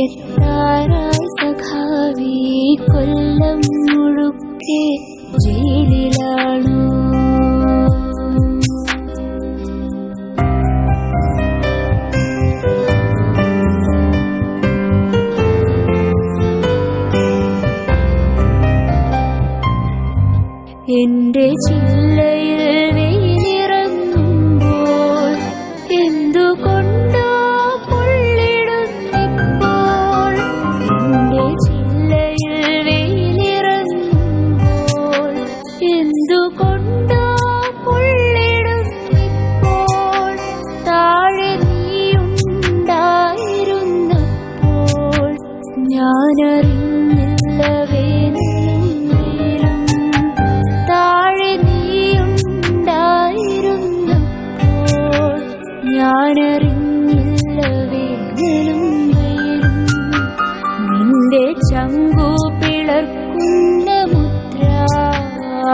കൊല്ലപ്പരീക്ഷയെത്താറായി സഖാവേ കൊല്ലം മുഴുക്കെ ജയിലിലാണു. എന്റെ ചില്ലയിൽ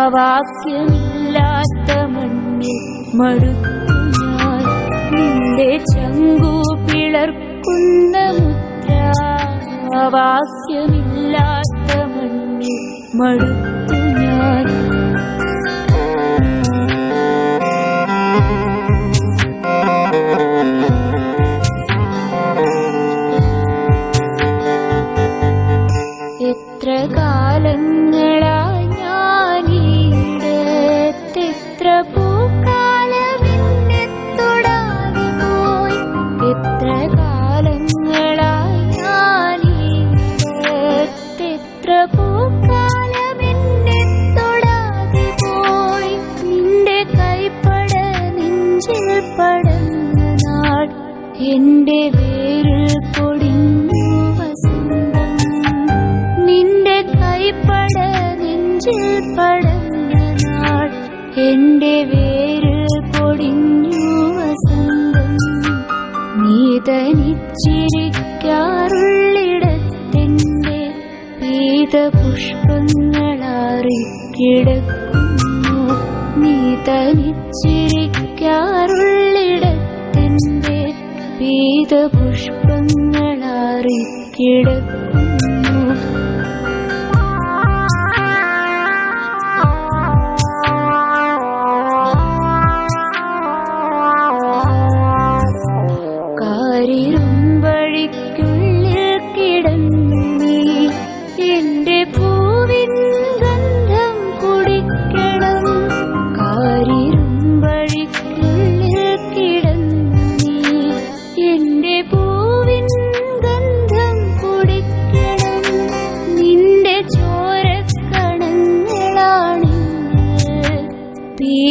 മുദ്രാവാക്യമില്ലാത്ത മണ്ണിൽ ഞാൻ നിന്റെ ചങ്കു പിളർക്കുന്ന മുദ്രാവാക്യമില്ലാത്ത മണ്ണിൽ മടുത്തു ഞാൻ എന്റെ വേരിൽ പൊടിഞ്ഞു വസന്തം. നിന്റെ കൈപ്പട നെഞ്ചിൽ പടന്ന നാൾ. എന്റെ വേരിൽ പൊടിഞ്ഞു വസന്തം. നീ തനിച്ചിരിക്കാറുള്ളിടത്തെന്റെ പുഷ്പങ്ങളാറിക്കിടക്കുന്നു നീ തനിച്ചിരിക്കാറുള്ളിടത്തെന്റെ പീതപുഷ്പങ്ങളാറി കിടക്കുന്നു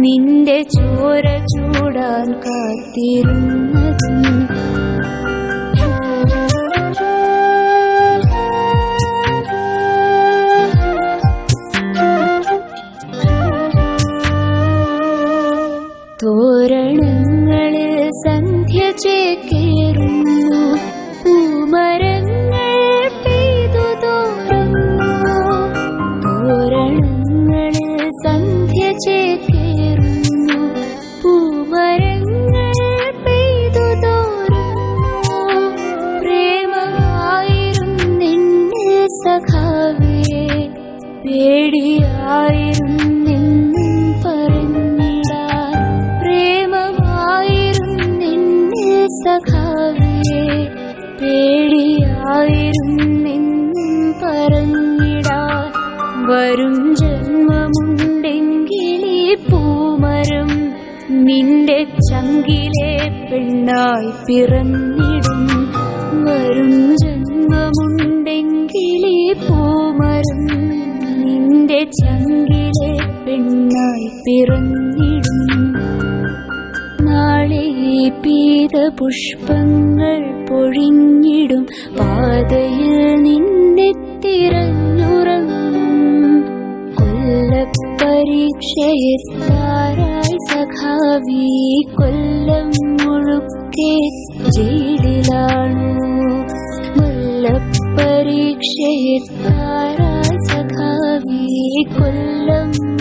നിന്റെ ചോര ചൂടാൻ കാത്തിരുന്നതും പേടിയായിരുന്നെന്നും പറഞ്ഞിടാ. വരും ജന്മമുണ്ടെങ്കിലേ പൂമരം നിന്റെ ചങ്കിലെ പെണ്ണായി പിറന്നിടും. വരും ജന്മമുണ്ടെങ്കിലേ പൂമരം നിന്റെ ചങ്കിലെ പെണ്ണായി പിറന്നിടും. പീതപുഷ്പങ്ങൾ പൊഴിഞ്ഞിടും പാതയിൽ നിന്നെ തിരഞ്ഞുറങ്ങും. കൊല്ലപ്പരീക്ഷയെത്താറായി സഖാവി കൊല്ലം മുഴുക്കെ ജയിലിലാണു. കൊല്ലപ്പരീക്ഷയെത്താറായി സഖാവി കൊല്ലം